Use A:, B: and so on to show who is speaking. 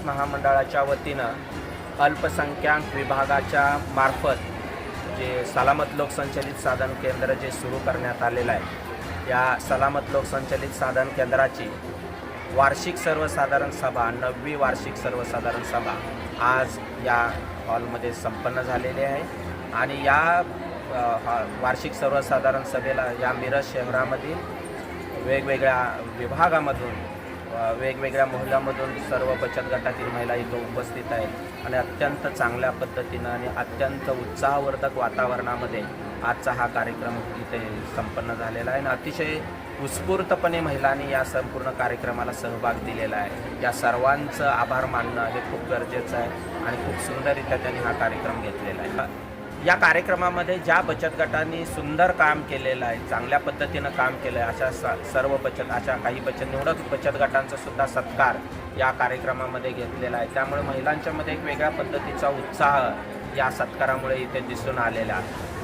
A: महामंडळाच्या वतीनं अल्पसंख्याक विभागाच्या मार्फत जे सलामत लोकसंचलित साधन केंद्र जे सुरू करण्यात आलेलं आहे या सलामत लोकसंचलित साधन केंद्राची वार्षिक सर्वसाधारण सभा नववी वार्षिक सर्वसाधारण सभा आज या हॉलमध्ये संपन्न झालेली आहे. आणि या वार्षिक सर्वसाधारण सभेला या मिरज शहरामधील वेगवेगळ्या विभागामधून वेगवेगळ्या मोहल्यामधून सर्व बचत गटातील महिला इथं उपस्थित आहेत. आणि अत्यंत चांगल्या पद्धतीनं आणि अत्यंत उत्साहवर्धक वातावरणामध्ये आजचा हा कार्यक्रम इथे संपन्न झालेला आहे. आणि अतिशय उत्स्फूर्तपणे महिलांनी या संपूर्ण कार्यक्रमाला सहभाग दिलेला आहे. या सर्वांचं आभार मानणं हे खूप गरजेचं आहे आणि खूप सुंदररित्या त्यांनी हा कार्यक्रम घेतलेला आहे. या कार्यक्रमामध्ये ज्या बचत गटांनी सुंदर काम केलेलं आहे चांगल्या पद्धतीनं काम केलं आहे अशा स सर्व बचत अशा काही बचत निवडक बचत गटांचा सुद्धा सत्कार या कार्यक्रमामध्ये घेतलेला आहे. त्यामुळे महिलांच्यामध्ये एक वेगळ्या पद्धतीचा उत्साह या सत्कारामुळे इथे दिसून आलेला आहे.